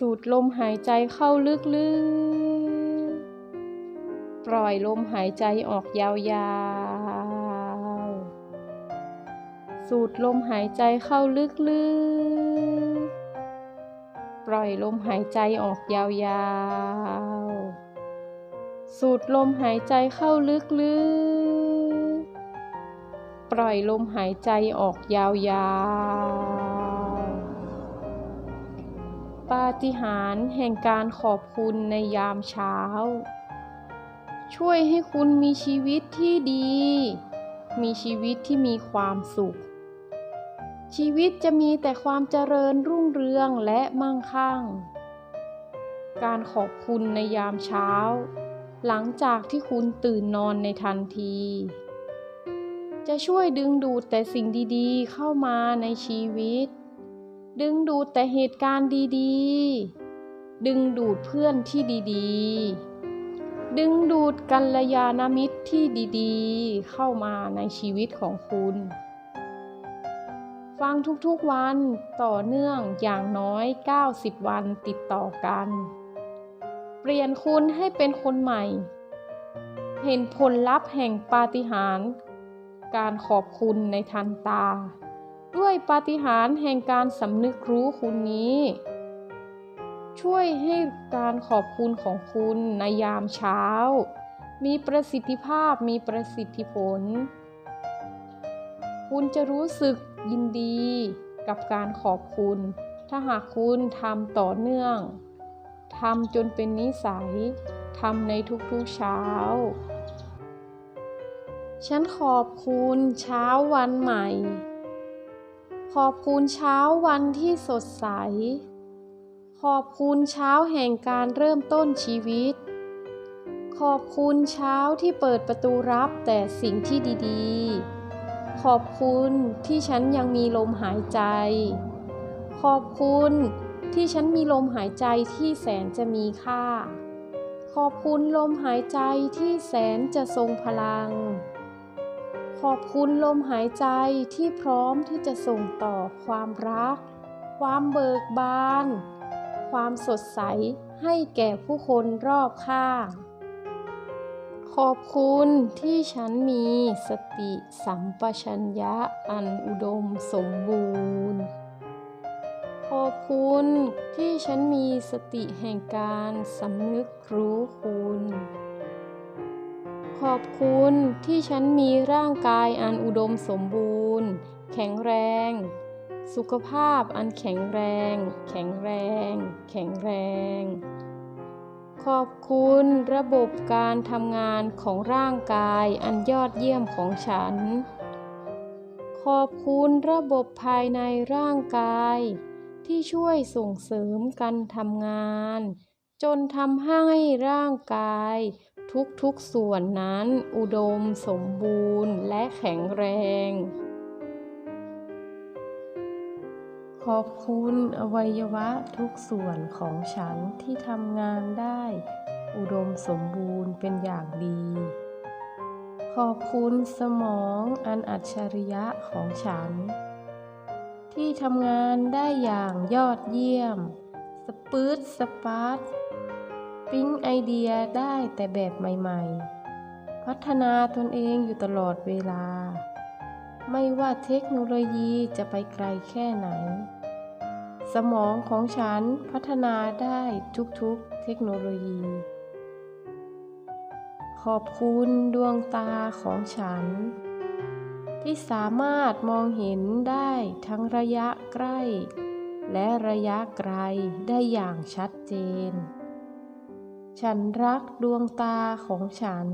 สูดลมหายใจเข้าลึกๆ ปล่อยลมหายใจออกยาวๆ สูดลมหายใจเข้าลึกๆ ปล่อยลมหายใจออกยาวๆ สูดลมหายใจเข้าลึกๆ ปล่อยลมหายใจออกยาวๆ ปาฏิหาริย์แห่งการขอบคุณในยามเช้า ช่วยให้คุณมีชีวิตที่ดี มีชีวิตที่มีความสุข ชีวิตจะมีแต่ความเจริญรุ่งเรืองและมั่งคั่ง การขอบคุณในยามเช้า หลังจากที่คุณตื่นนอนในทันที จะช่วยดึงดูดแต่สิ่งดีๆ เข้ามาในชีวิต ดึงดูดแต่เหตุการณ์ดีๆ ดึงดูดเพื่อนที่ดีๆ ดึงดูดกัลยาณมิตรที่ดีๆ เข้ามาในชีวิตของคุณ ฟังทุกๆวันต่อเนื่องอย่างน้อย 90 วันติดต่อกัน เปลี่ยนคุณให้เป็นคนใหม่ เห็นผลลัพธ์แห่งปาฏิหาริย์การขอบคุณในทันตา ด้วยปาฏิหาริย์แห่งการสำนึกรู้คุณนี้ ช่วยให้การขอบคุณของคุณในยามเช้า มีประสิทธิภาพมีประสิทธิผล คุณจะรู้สึกยินดีกับการขอบคุณ ถ้าหากคุณทำต่อเนื่องทำจนเป็นนิสัยทำในทุกๆเช้า ฉันขอบคุณเช้าวันใหม่ ขอบคุณเช้าวันที่สดใส ขอบคุณเช้าแห่งการเริ่มต้นชีวิต ขอบคุณเช้าที่เปิดประตูรับแต่สิ่งที่ดีๆ ขอบคุณที่ฉันยังมีลมหายใจ ขอบคุณที่ฉันมีลมหายใจที่แสนจะมีค่า ขอบคุณลมหายใจที่แสนจะทรงพลัง ขอบคุณลมหายใจที่พร้อมที่จะส่งต่อความรัก ความเบิกบาน ความสดใสให้แก่ผู้คนรอบข้าง ขอบคุณที่ฉันมีสติสัมปชัญญะอันอุดมสมบูรณ์ ขอบคุณที่ฉันมีสติแห่งการสำนึกรู้คุณ ขอบคุณที่ฉันมีร่างกายอันอุดมสมบูรณ์ แข็งแรง สุขภาพอันแข็งแรง แข็งแรง แข็งแรง ขอบคุณระบบการทำงานของร่างกายอันยอดเยี่ยมของฉัน ขอบคุณระบบภายในร่างกาย ที่ช่วยส่งเสริมการทำงาน จนทำให้ร่างกาย ทุกๆส่วนนั้น อุดมสมบูรณ์และแข็งแรง ขอบคุณอวัยวะทุกส่วนของฉันที่ทำงานได้ อุดมสมบูรณ์เป็นอย่างดี ขอบคุณสมองอันอัจฉริยะของฉัน ที่ทำงานได้อย่างยอดเยี่ยม สปืดสปาร์ต ปิ๊งไอเดียได้แต่แบบใหม่ๆ พัฒนาตนเองอยู่ตลอดเวลา ไม่ว่าเทคโนโลยีจะไปไกลแค่ไหน สมองของฉันพัฒนาได้ทุกๆเทคโนโลยี ขอบคุณดวงตาของฉัน ที่สามารถมองเห็นได้ทั้งระยะใกล้ และระยะไกลได้อย่างชัดเจน ฉันรักดวงตาของฉัน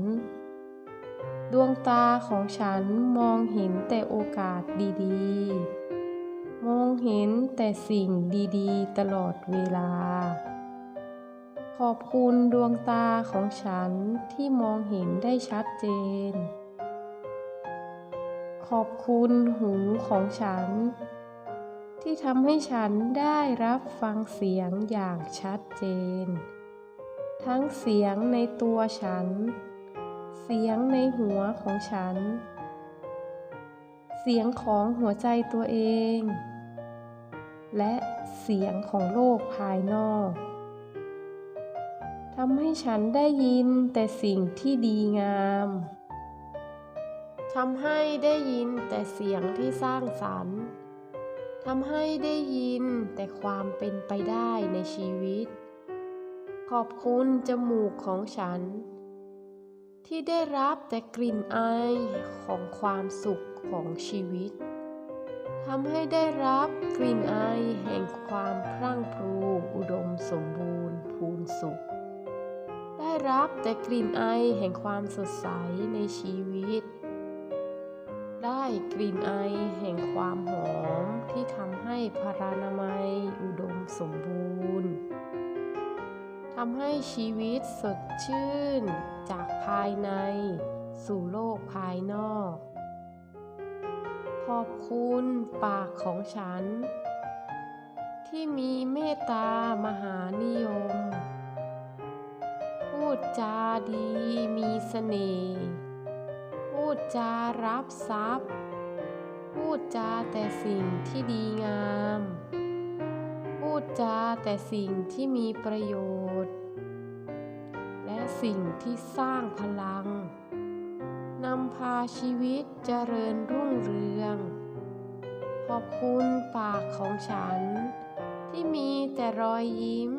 ดวงตาของฉันมองเห็นแต่โอกาสดีๆ มองเห็นแต่สิ่งดีๆ ตลอดเวลา ขอบคุณดวงตาของฉันที่มองเห็นได้ชัดเจน ขอบคุณหูของฉัน ที่ทำให้ฉันได้รับฟังเสียงอย่างชัดเจน ทั้งเสียงในตัวฉัน เสียงในหัวของฉัน เสียงของหัวใจตัวเอง และเสียงของโลกภายนอกทำให้ฉันได้ยินแต่สิ่งที่ดีงามทำให้ได้ยินแต่เสียงที่สร้างสรรค์ทำให้ได้ยินแต่ความเป็นไปได้ในชีวิต ขอบคุณจมูกของฉัน ที่ได้รับแต่กลิ่นอายของความสุขของชีวิตทำให้ได้รับกลิ่นอายแห่งความพรั่งพรูอุดมสมบูรณ์พูนสุข ได้รับแต่กลิ่นอายแห่งความสดใสในชีวิต ได้กลิ่นอายแห่งความหอมที่ทำให้พารานามัยอุดมสมบูรณ์ ทำให้ชีวิตสดชื่น จากภายใน สู่โลกภายนอก ขอบคุณปากของฉัน ที่มีเมตตามหานิยม พูดจาดีมีเสน่ห์พูดจารับทรัพย์ พูดจาแต่สิ่งที่ดีงาม พูดจาแต่สิ่งที่มีประโยชน์ และสิ่งที่สร้างพลัง นำพาชีวิตเจริญรุ่งเรือง ขอบคุณปากของฉัน ที่มีแต่รอยยิ้ม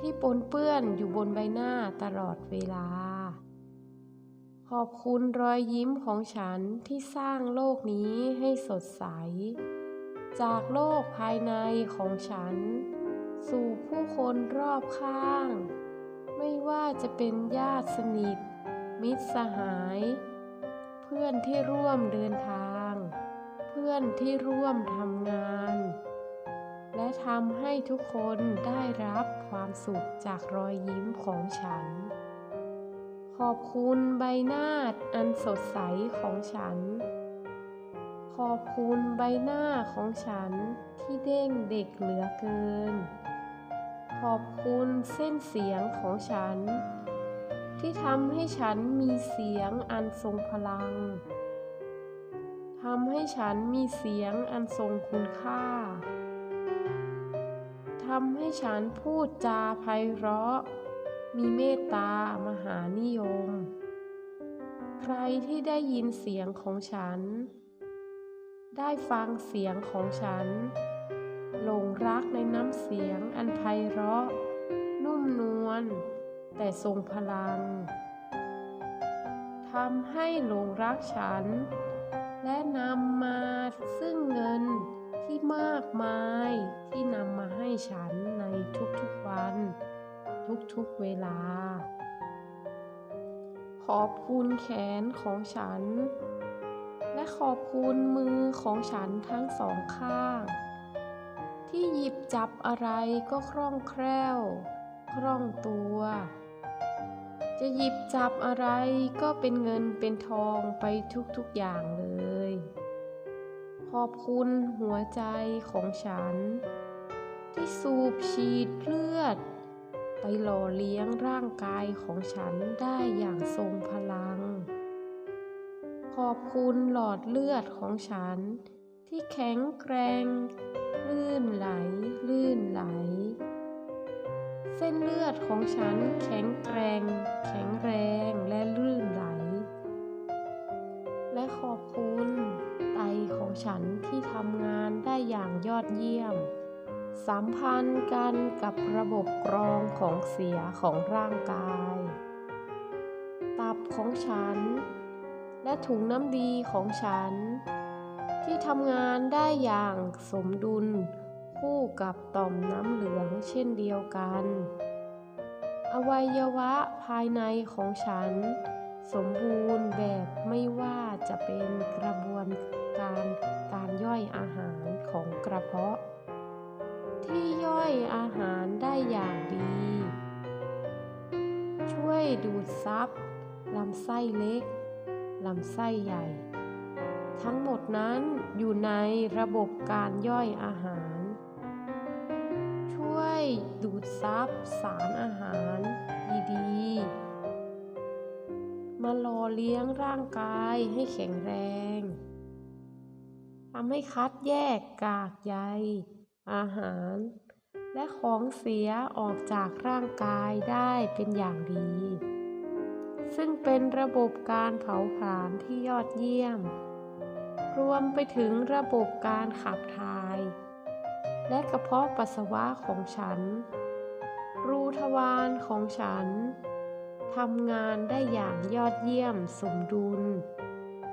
ที่ปนเปื้อนอยู่บนใบหน้าตลอดเวลา ขอบคุณรอยยิ้มของฉันที่สร้างโลกนี้ให้สดใส จากโลกภายในของฉัน สู่ผู้คนรอบข้าง ไม่ว่าจะเป็นญาติสนิท มิตรสหาย เพื่อนที่ร่วมเดินทาง เพื่อนที่ร่วมทำงาน และทำให้ทุกคนได้รับความสุขจากรอยยิ้มของฉัน ขอบคุณใบหน้าอันสดใสของฉัน ขอบคุณใบหน้าของฉันที่เด้งเด็กเหลือเกิน ขอบคุณเส้นเสียงของฉัน ที่ทำให้ฉันมีเสียงอันทรงพลังทำให้ฉันมีเสียงอันทรงคุณค่าทำให้ฉันพูดจาไพเราะ มีเมตตามหานิยม ใครที่ได้ยินเสียงของฉัน ได้ฟังเสียงของฉัน หลงรักในน้ำเสียงอันไพเราะ นุ่มนวลแต่ทรงพลังทำให้หลงรักฉัน และนำมาซึ่งเงินที่มากมายที่นำมาให้ฉันในทุกๆวัน ทุกๆเวลา ขอบคุณแขนของฉัน และขอบคุณมือของฉันทั้งสองข้าง ที่หยิบจับอะไรก็คล่องแคล่ว คล่องตัว จะหยิบจับอะไรก็เป็นเงินเป็นทองไปทุกๆอย่างเลย ขอบคุณหัวใจของฉัน ที่สูบฉีดเลือด ไปหล่อเลี้ยงร่างกายของฉันได้อย่างทรงพลัง ขอบคุณหลอดเลือดของฉันที่แข็งแกร่ง ลื่นไหล ลื่นไหล เส้นเลือดของฉันแข็งแกร่ง แข็งแรงและลื่นไหล และขอบคุณไตของฉันที่ทำงานได้อย่างยอดเยี่ยม สัมพันธ์กันกับระบบกรองของเสียของร่างกาย ตับของฉัน และถุงน้ำดีของฉัน ที่ทำงานได้อย่างสมดุล คู่กับต่อมน้ำเหลืองเช่นเดียวกัน อวัยวะภายในของฉัน สมบูรณ์แบบไม่ว่าจะเป็นกระบวนการการย่อยอาหารของกระเพาะ ที่ย่อยอาหารได้อย่างดี ช่วยดูดซับลำไส้เล็กลำไส้ใหญ่ ทั้งหมดนั้นอยู่ในระบบการย่อยอาหาร ช่วยดูดซับสารอาหารดีๆ มาหล่อเลี้ยงร่างกายให้แข็งแรงทำให้คัดแยกกากใยอาหาร และของเสียออกจากร่างกายได้เป็นอย่างดี ซึ่งเป็นระบบการเผาผลาญที่ยอดเยี่ยม รวมไปถึงระบบการขับถ่าย และกระเพาะปัสสาวะของฉัน รูทวารของฉันทำงานได้อย่างยอดเยี่ยมสมดุล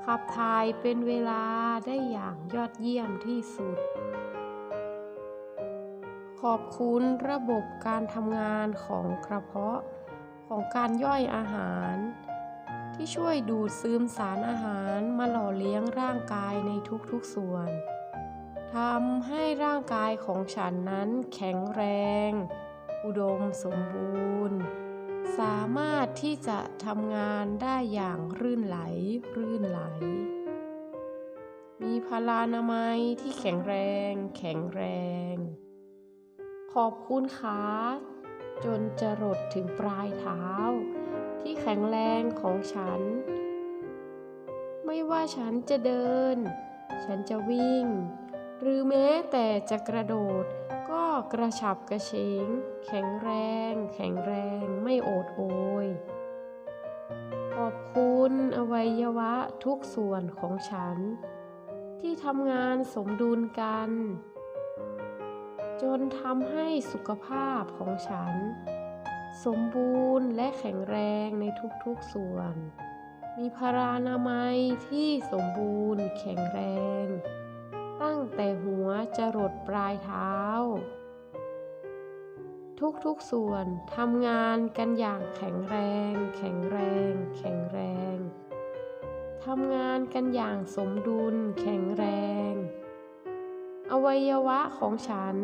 ขับถ่ายเป็นเวลาได้อย่างยอดเยี่ยมที่สุด ขอบคุณระบบการทำงานของกระเพาะของการย่อยอาหาร ที่ช่วยดูดซึมสารอาหารมาหล่อเลี้ยงร่างกายในทุกๆส่วนทำให้ร่างกายของฉันนั้นแข็งแรง อุดมสมบูรณ์ สามารถที่จะทำงานได้อย่างรื่นไหล รื่นไหล มีพลานามัยที่แข็งแรง แข็งแรง ขอบคุณขาจนจะรดถึงปลายเท้า ที่แข็งแรงของฉัน ไม่ว่าฉันจะเดิน ฉันจะวิ่ง หรือแม้แต่จะกระโดด ก็กระฉับกระเฉง แข็งแรง แข็งแรงไม่โอดโอย ขอบคุณอวัยวะทุกส่วนของฉัน ที่ทำงานสมดุลกันจนทำให้สุขภาพของฉัน สมบูรณ์และแข็งแรงในทุกๆส่วน มีพารานามัยที่สมบูรณ์แข็งแรง ตั้งแต่หัวจรดปลายเท้า ทุกๆส่วนทำงานกันอย่างแข็งแรง แข็งแรง แข็งแรงทำงานกันอย่างสมดุลแข็งแรง อวัยวะของฉัน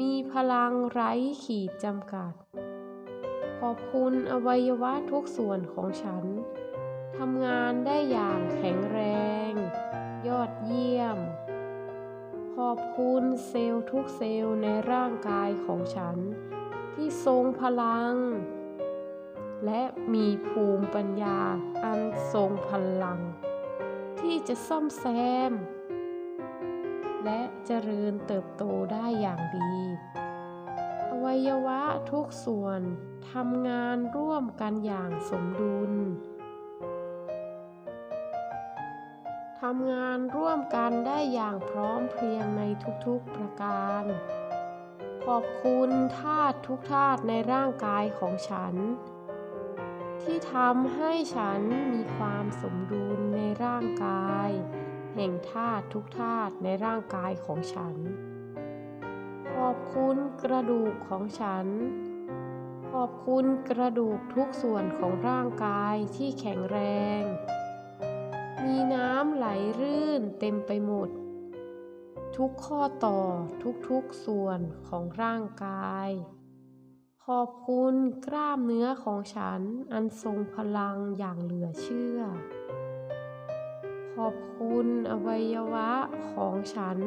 มีพลังไร้ขีดจำกัด ขอบคุณอวัยวะทุกส่วนของฉันทำงานได้อย่างแข็งแรง ยอดเยี่ยม ขอบคุณเซลล์ทุกเซลล์ในร่างกายของฉัน ที่ทรงพลัง และมีภูมิปัญญาอันทรงพลัง ที่จะซ่อมแซม และเจริญเติบโตได้อย่างดี วัยวะทุกส่วนทำงานร่วมกันอย่างสมดุล ทำงานร่วมกันได้อย่างพร้อมเพรียงในทุกๆประการ ขอบคุณธาตุทุกธาตุในร่างกายของฉัน ที่ทำให้ฉันมีความสมดุลในร่างกาย แห่งธาตุทุกธาตุในร่างกายของฉัน ขอบคุณกระดูกของฉัน ขอบคุณกระดูกทุกส่วนของร่างกายที่แข็งแรง มีน้ำไหลรื่นเต็มไปหมด ทุกข้อต่อทุกๆส่วนของร่างกาย ขอบคุณกล้ามเนื้อของฉันอันทรงพลังอย่างเหลือเชื่อ ขอบคุณอวัยวะของฉัน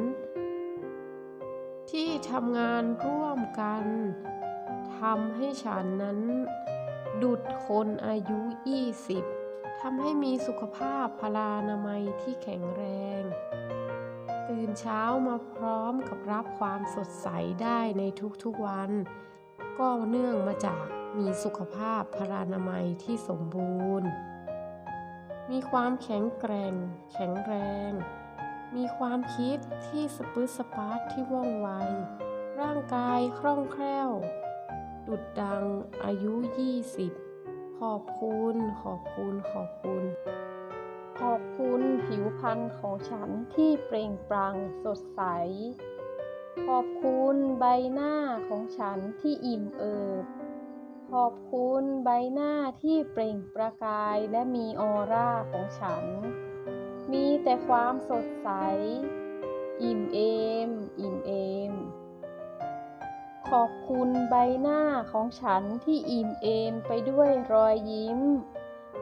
ที่ทำงานร่วมกันทำให้ฉันนั้น ดุดคนอายุ 20 ทำให้มีสุขภาพพลานามัยที่แข็งแรง ตื่นเช้ามาพร้อมกับรับความสดใสได้ในทุกๆวัน ก็เนื่องมาจากมีสุขภาพพลานามัยที่สมบูรณ์ มีความแข็งแกร่ง แข็งแรง มีความคิดที่สปื้สปาร์ตที่ว่องไว ร่างกายคล่องแคล่ว ดุดดังอายุ 20 ขอบคุณ ขอบคุณ ขอบคุณ ขอบคุณผิวพรรณของฉันที่เปล่งปลั่งสดใส ขอบคุณใบหน้าของฉันที่อิ่มเอิบ ขอบคุณใบหน้าที่เปล่งประกายและมีออร่าของฉัน มีแต่ความสดใส อิ่มเอม อิ่มเอม ขอบคุณใบหน้าของฉันที่อิ่มเอมไปด้วยรอยยิ้ม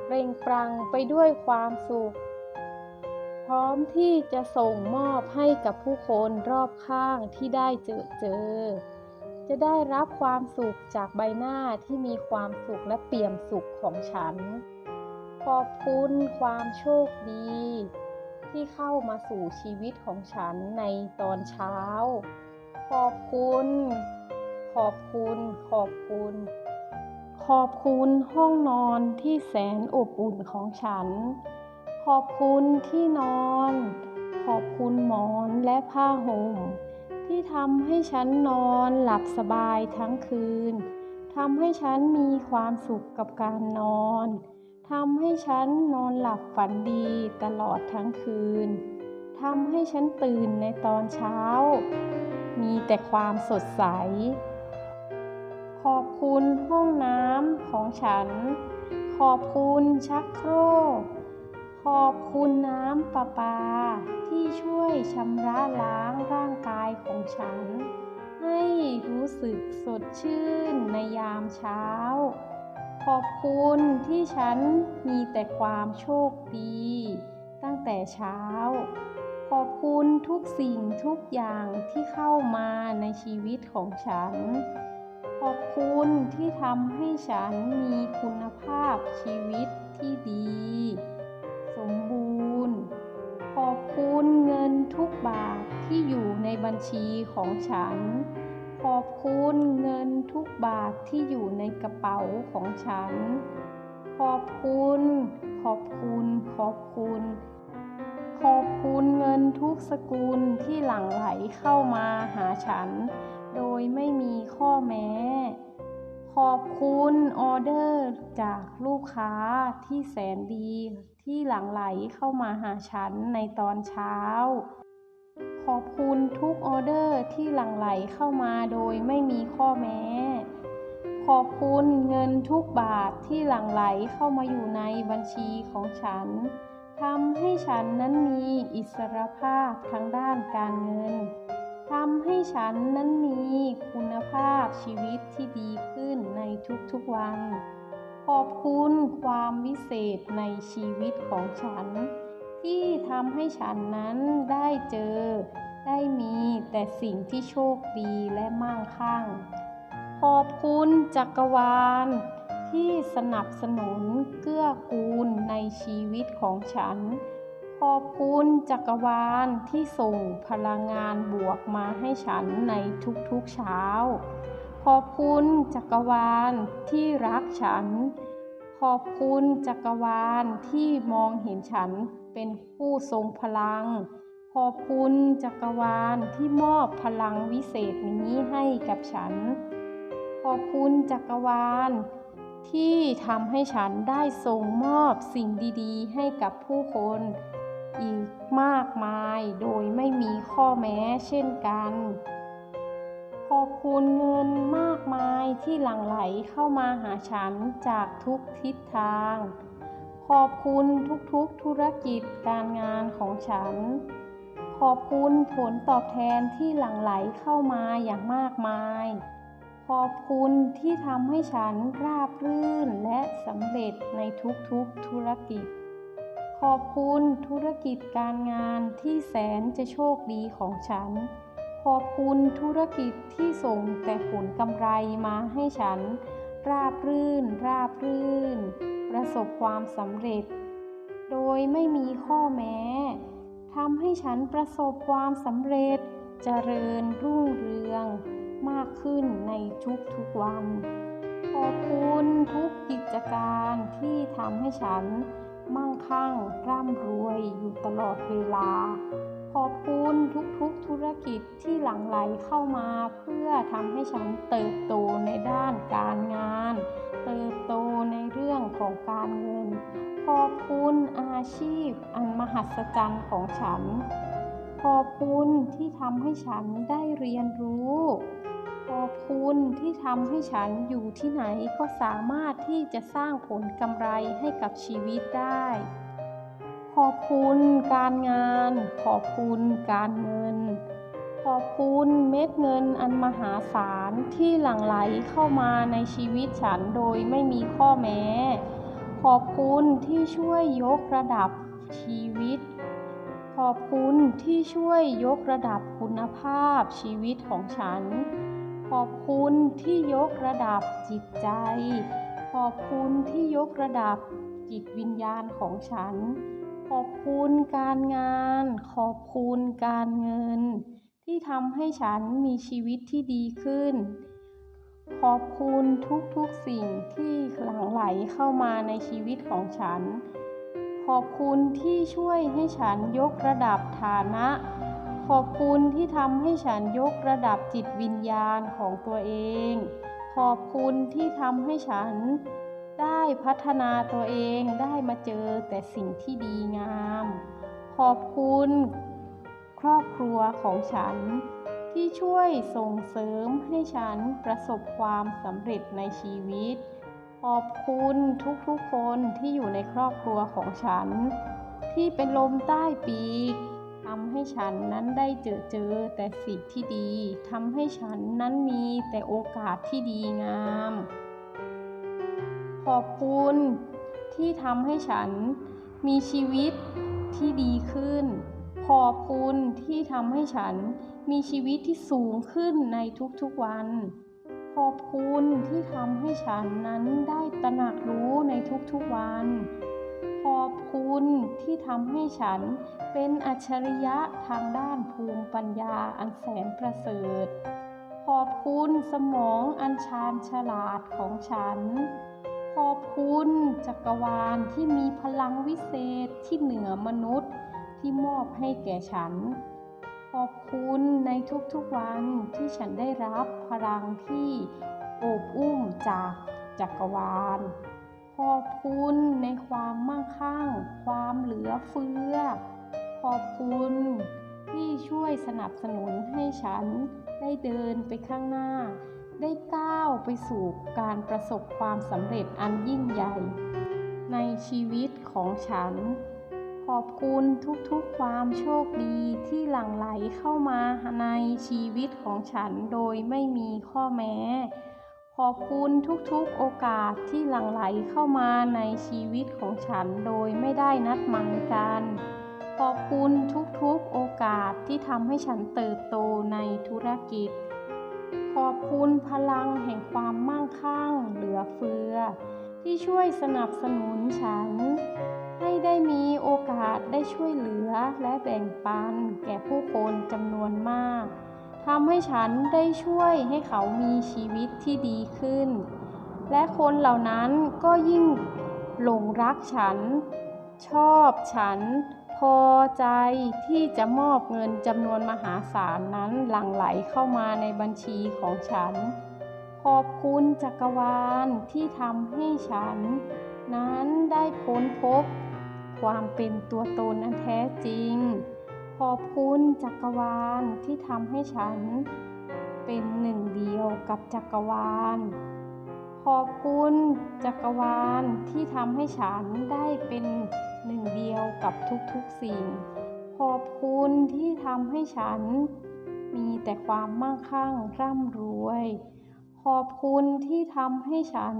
เปล่งปลั่งไปด้วยความสุข พร้อมที่จะส่งมอบให้กับผู้คนรอบข้างที่ได้เจอเจอ จะได้รับความสุขจากใบหน้าที่มีความสุขและเปี่ยมสุขของฉัน ขอบคุณความโชคดี ที่เข้ามาสู่ชีวิตของฉันในตอนเช้า ขอบคุณ ขอบคุณ ขอบคุณ ขอบคุณห้องนอนที่แสนอบอุ่นของฉัน ขอบคุณที่นอน ขอบคุณหมอนและผ้าห่มที่ทำให้ฉันนอนหลับสบายทั้งคืนทำให้ฉันมีความสุขกับการนอน ทำให้ฉันนอนหลับฝันดีตลอดทั้งคืน ทำให้ฉันตื่นในตอนเช้า มีแต่ความสดใส ขอบคุณห้องน้ำของฉัน ขอบคุณชักโครก ขอบคุณน้ำประปา ที่ช่วยชำระล้างร่างกายของฉัน ให้รู้สึกสดชื่นในยามเช้า ขอบคุณที่ฉันมีแต่ความโชคดี ตั้งแต่เช้า ขอบคุณทุกสิ่งทุกอย่างที่เข้ามาในชีวิตของฉัน ขอบคุณที่ทำให้ฉันมีคุณภาพชีวิตที่ดี สมบูรณ์ ขอบคุณเงินทุกบาทที่อยู่ในบัญชีของฉัน ขอบคุณเงินทุกบาทที่อยู่ในกระเป๋าของฉัน ขอบคุณ ขอบคุณ ขอบคุณ ขอบคุณเงินทุกสกุลที่หลั่งไหลเข้ามาหาฉัน โดยไม่มีข้อแม้ ขอบคุณออเดอร์จากลูกค้าที่แสนดีที่หลั่งไหลเข้ามาหาฉันในตอนเช้า ขอบคุณทุกออเดอร์ที่หลั่งไหลเข้ามาโดยไม่มีข้อแม้ ขอบคุณเงินทุกบาทที่หลั่งไหลเข้ามาอยู่ในบัญชีของฉันทำให้ฉันนั้นมีอิสรภาพทางด้านการเงินทำให้ฉันนั้นมีคุณภาพชีวิตที่ดีขึ้นในทุกๆวัน ขอบคุณความวิเศษในชีวิตของฉัน ที่ทำให้ฉันนั้นได้เจอ ได้มีแต่สิ่งที่โชคดีและมั่งคั่ง ขอบคุณจักรวาล ที่สนับสนุนเกื้อกูลในชีวิตของฉัน ขอบคุณจักรวาลที่ส่งพลังงานบวกมาให้ฉันในทุกๆเช้า ขอบคุณจักรวาลที่รักฉัน ขอบคุณจักรวาลที่มองเห็นฉัน เป็นผู้ทรงพลัง ขอบคุณจักรวาลที่มอบพลังวิเศษนี้ให้กับฉัน ขอบคุณจักรวาลที่ทำให้ฉันได้ส่งมอบสิ่งดีๆ ให้กับผู้คน อีกมากมายโดยไม่มีข้อแม้เช่นกัน ขอบคุณเงินมากมายที่หลั่งไหลเข้ามาหาฉันจากทุกทิศทาง ขอบคุณทุกๆธุรกิจการงานของฉัน ขอบคุณผลตอบแทนที่หลั่งไหลเข้ามาอย่างมากมาย ขอบคุณที่ทำให้ฉันราบรื่นและสำเร็จในทุกๆธุรกิจ ขอบคุณธุรกิจการงานที่แสนจะโชคดีของฉัน ขอบคุณธุรกิจที่ส่งแต่ผลกำไรมาให้ฉัน ราบรื่น ราบรื่น ประสบความสำเร็จ โดยไม่มีข้อแม้ทำให้ฉันประสบความสำเร็จเจริญรุ่งเรืองมากขึ้นในทุกๆวัน ขอบคุณทุกกิจการที่ทำให้ฉันมั่งคั่งร่ำรวยอยู่ตลอดเวลา ขอบคุณทุกๆธุรกิจที่หลั่งไหลเข้ามาเพื่อทำให้ฉันเติบโตในด้านการงาน เติบโตในเรื่องของการเงิน ขอบคุณอาชีพอันมหัศจรรย์ของฉัน ขอบคุณที่ทำให้ฉันได้เรียนรู้ ขอบคุณที่ทำให้ฉันอยู่ที่ไหนก็สามารถที่จะสร้างผลกำไรให้กับชีวิตได้ ขอบคุณการงาน ขอบคุณการเงิน ขอบคุณเม็ดเงินอันมหาศาลที่หลั่งไหลเข้ามาในชีวิตฉันโดยไม่มีข้อแม้ ขอบคุณที่ช่วยยกระดับชีวิต ขอบคุณที่ช่วยยกระดับคุณภาพชีวิตของฉัน ขอบคุณที่ยกระดับจิตใจ ขอบคุณที่ยกระดับจิตวิญญาณของฉัน ขอบคุณการงาน ขอบคุณการเงิน ที่ทำให้ฉันมีชีวิตที่ดีขึ้น ขอบคุณทุกๆสิ่งที่หลั่งไหลเข้ามาในชีวิตของฉัน ขอบคุณที่ช่วยให้ฉันยกระดับฐานะ ขอบคุณที่ทำให้ฉันยกระดับจิตวิญญาณของตัวเอง ขอบคุณที่ทำให้ฉัน ได้พัฒนาตัวเองได้มาเจอแต่สิ่งที่ดีงาม ขอบคุณครอบครัวของฉัน ที่ช่วยส่งเสริมให้ฉันประสบความสำเร็จในชีวิต ขอบคุณทุกๆคนที่อยู่ในครอบครัวของฉัน ที่เป็นลมใต้ปีกทำให้ฉันนั้นได้เจอเจอแต่สิ่งที่ดีทำให้ฉันนั้นมีแต่โอกาสที่ดีงาม ขอบคุณที่ทำให้ฉันมีชีวิตที่ดีขึ้น ขอบคุณที่ทำให้ฉันมีชีวิตที่สูงขึ้นในทุกๆวัน ขอบคุณที่ทำให้ฉันนั้นได้ตระหนักรู้ในทุกๆวัน ขอบคุณที่ทำให้ฉันเป็นอัจฉริยะทางด้านภูมิปัญญาอันแสนประเสริฐ ขอบคุณสมองอันชาญฉลาดของฉัน ขอบคุณจักรวาลที่มีพลังวิเศษที่เหนือมนุษย์ที่มอบให้แก่ฉัน ขอบคุณในทุกๆวันที่ฉันได้รับพลังที่โอบอุ้มจากจักรวาล ขอบคุณในความมั่งคั่ง ความเหลือเฟือ ขอบคุณที่ช่วยสนับสนุนให้ฉันได้เดินไปข้างหน้า ได้ก้าวไปสู่การประสบความสำเร็จอันยิ่งใหญ่ ในชีวิตของฉัน ขอบคุณทุกๆความโชคดีที่หลั่งไหลเข้ามาในชีวิตของฉันโดยไม่มีข้อแม้ ขอบคุณทุกๆโอกาสที่หลั่งไหลเข้ามาในชีวิตของฉันโดยไม่ได้นัดหมายกันขอบคุณทุกๆโอกาสที่ทำให้ฉันเติบโตในธุรกิจ ขอบคุณพลังแห่งความมั่งคั่งเหลือเฟือ ที่ช่วยสนับสนุนฉัน ให้ได้มีโอกาสได้ช่วยเหลือและแบ่งปันแก่ผู้คนจำนวนมากทำให้ฉันได้ช่วยให้เขามีชีวิตที่ดีขึ้น และคนเหล่านั้นก็ยิ่งหลงรักฉัน ชอบฉัน พอใจที่จะมอบเงินจำนวนมหาศาลนั้นหลั่งไหลเข้ามาในบัญชีของฉัน ขอบคุณจักรวาลที่ทำให้ฉัน นั้นได้ค้นพบ ความเป็นตัวตนอันแท้จริง ขอบคุณจักรวาลที่ทำให้ฉัน เป็นหนึ่งเดียวกับจักรวาล ขอบคุณจักรวาลที่ทำให้ฉันได้เป็น หนึ่งเดียวกับทุกๆสิ่ง ขอบคุณที่ทำให้ฉัน มีแต่ความมั่งคั่งร่ำรวย ขอบคุณที่ทำให้ฉัน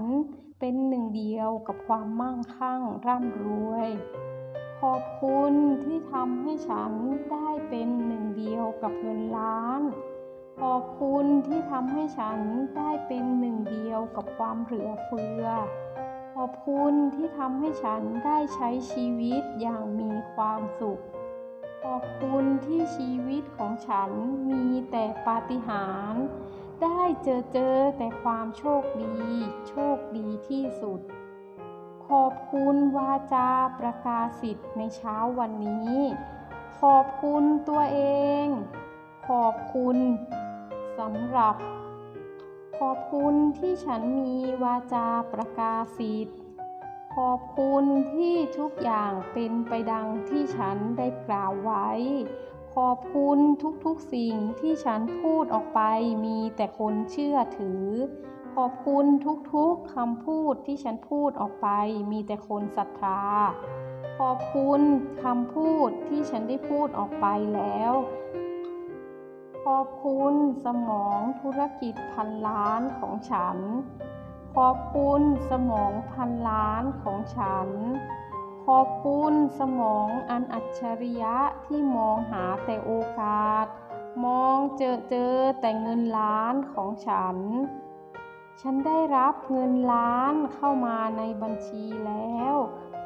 เป็นหนึ่งเดียวกับความมั่งคั่งร่ำรวย ขอบคุณที่ทำให้ฉันได้เป็นหนึ่งเดียวกับเงินล้าน ขอบคุณที่ทำให้ฉันได้เป็นหนึ่งเดียวกับความเหลือเฟือ ขอบคุณที่ทำให้ฉันได้ใช้ชีวิตอย่างมีความสุข ขอบคุณที่ชีวิตของฉันมีแต่ปาฏิหาริย์ได้เจอเจอแต่ความโชคดี โชคดีที่สุด ขอบคุณวาจาประกาศสิทธิ์ในเช้าวันนี้ ขอบคุณตัวเอง ขอบคุณสำหรับ อบคุณที่ฉันมีวาจาประกาศสิทธิ์ขอบคุณที่ทุกอย่างเป็นไปดังที่ฉันได้กล่าวไว้ ขอบคุณทุกๆสิ่งที่ฉันพูดออกไปมีแต่คนเชื่อถือ ขอบคุณทุกๆคำพูดที่ฉันพูดออกไปมีแต่คนศรัทธา ขอบคุณคำพูดที่ฉันได้พูดออกไปแล้ว ขอบคุณสมองธุรกิจพันล้านของฉัน ขอบคุณสมองพันล้านของฉัน ขอบคุณสมองอันอัจฉริยะที่มองหาแต่โอกาส มองเจอเจอแต่เงินล้านของฉัน ฉันได้รับเงินล้านเข้ามาในบัญชีแล้ว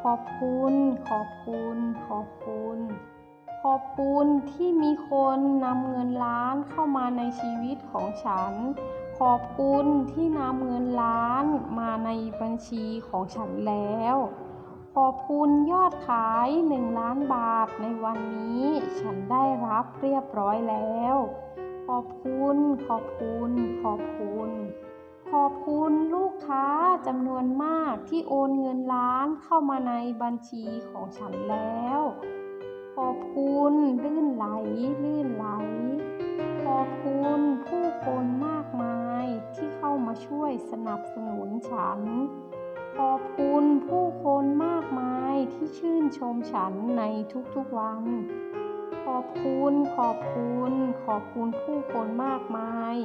ขอบคุณ ขอบคุณ ขอบคุณ อบคุณที่มีคนนำเงินล้านเข้ามาในชีวิตของฉัน ขอบคุณที่นำเงินล้านมาในบัญชีของฉันแล้ว ขอบคุณยอดขายหนึ่งล้านบาทในวันนี้ ฉันได้รับเรียบร้อยแล้ว ขอบคุณ ขอบคุณ ขอบคุณขอบคุณลูกค้าจำนวนมากที่โอนเงินล้านเข้ามาในบัญชีของฉันแล้ว ขอบคุณลื่นไหลลื่นไหล ขอบคุณผู้คนมากมายที่เข้ามาช่วยสนับสนุนฉัน ขอบคุณผู้คนมากมายที่ชื่นชมฉันในทุกๆวัน ขอบคุณขอบคุณ ขอบคุณผู้คนมากมาย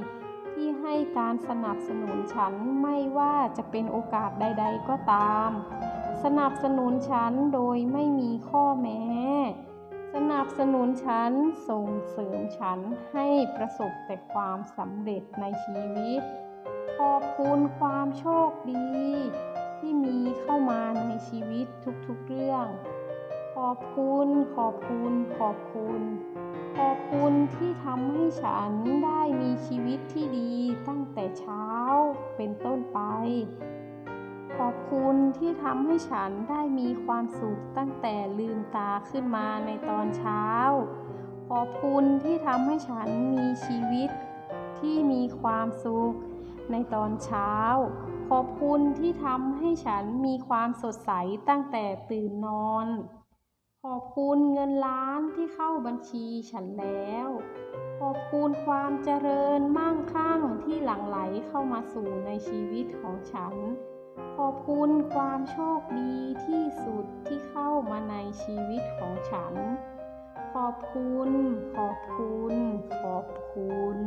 ที่ให้การสนับสนุนฉันไม่ว่าจะเป็นโอกาสใด ๆ ก็ตามสนับสนุนฉันโดยไม่มีข้อแม้ สนับสนุนฉันส่งเสริมฉันให้ประสบแต่ความสำเร็จในชีวิต ขอบคุณความโชคดี ที่มีเข้ามาในชีวิตทุกๆเรื่อง ขอบคุณ ขอบคุณ ขอบคุณ ขอบคุณที่ทำให้ฉันได้มีชีวิตที่ดีตั้งแต่เช้าเป็นต้นไป คุณที่ทำให้ฉันได้มีความสุขตั้งแต่ลืมตาขึ้นมาในตอนเช้า ขอบคุณที่ทำให้ฉันมีชีวิตที่มีความสุขในตอนเช้า ขอบคุณที่ทำให้ฉันมีความสดใสตั้งแต่ตื่นนอน ขอบคุณเงินล้านที่เข้าบัญชีฉันแล้ว ขอบคุณความเจริญมั่งคั่งที่หลั่งไหลเข้ามาสู่ในชีวิตของฉัน ขอบคุณความโชคดีที่สุดที่เข้ามาในชีวิตของฉัน ขอบคุณ ขอบคุณ ขอบคุณ